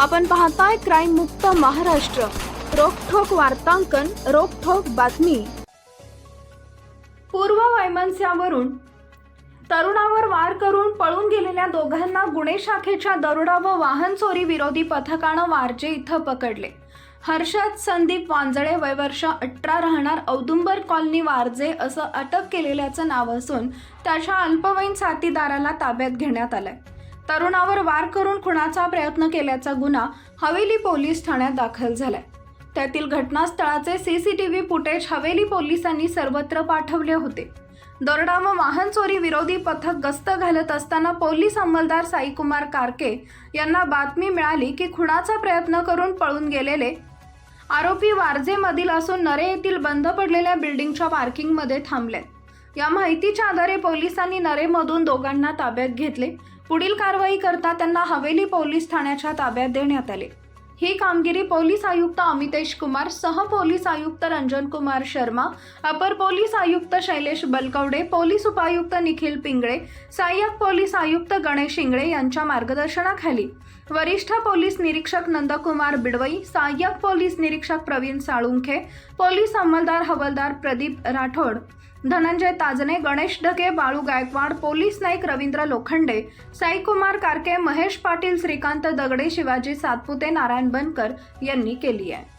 आपण पाहताय क्राईम मुक्त महाराष्ट्र. रोखोक वार्तांकन रोखोक बातमी. पूर्व वैमनस्यावरून तरुणावर वार करून पळून गेलेल्या दोघांना गुन्हे शाखेच्या दरोडा व वाहन चोरी विरोधी पथकानं वारजे इथं पकडले. हर्षद संदीप वांजळे वय वर्ष अठरा राहणार औदुंबर कॉलनी वारजे असं अटक केलेल्याचं नाव असून त्याच्या अल्पवयीन साथीदाराला ताब्यात घेण्यात आलंय. तरुणावर वार करून खुणाचा प्रयत्न केल्याचा गुन्हा हवेली पोलीस ठाण्यात दाखल झालाय. त्यातील घटनास्थळाचे सीसीटीव्ही फुटेज हवेली पोलिसांनी सर्वत्र पाठवले होते. दरोडा व वाहन चोरी विरोधी पथक गस्त घालत असताना पोलीस अंमलदार साईकुमार कारके यांना बातमी मिळाली की खुणाचा प्रयत्न करून पळून गेलेले आरोपी वारजेमधील असून नरे येथील बंद पडलेल्या बिल्डिंगच्या पार्किंगमध्ये थांबले या माहितीच्या आधारे पोलिसांनी नरेमधून दोघांना ताब्यात घेतले. पुढील कारवाई करता त्यांना हवेली पोलीस ठाण्याच्या ताब्यात देण्यात आले. ही कामगिरी पोलीस आयुक्त अमितेश कुमार सह पोलीस आयुक्त रंजन कुमार शर्मा अपर पोलीस आयुक्त शैलेश बलकवडे पोलीस उपायुक्त निखिल पिंगळे सहाय्यक पोलीस आयुक्त गणेश इंगळे यांच्या मार्गदर्शनाखाली वरिष्ठ पोलीस निरीक्षक नंदकुमार बिडवई सहाय्यक पोलीस निरीक्षक प्रवीण साळुंखे पोलीस अंमलदार हवलदार प्रदीप राठोड धनंजय ताजने गणेश ढके बाळू गायकवाड पोलीस नाईक रवींद्र लोखंडे साईकुमार कारके महेश पाटील श्रीकांत दगडे शिवाजी सातपुते नारायण बनकर यांनी केली आहे.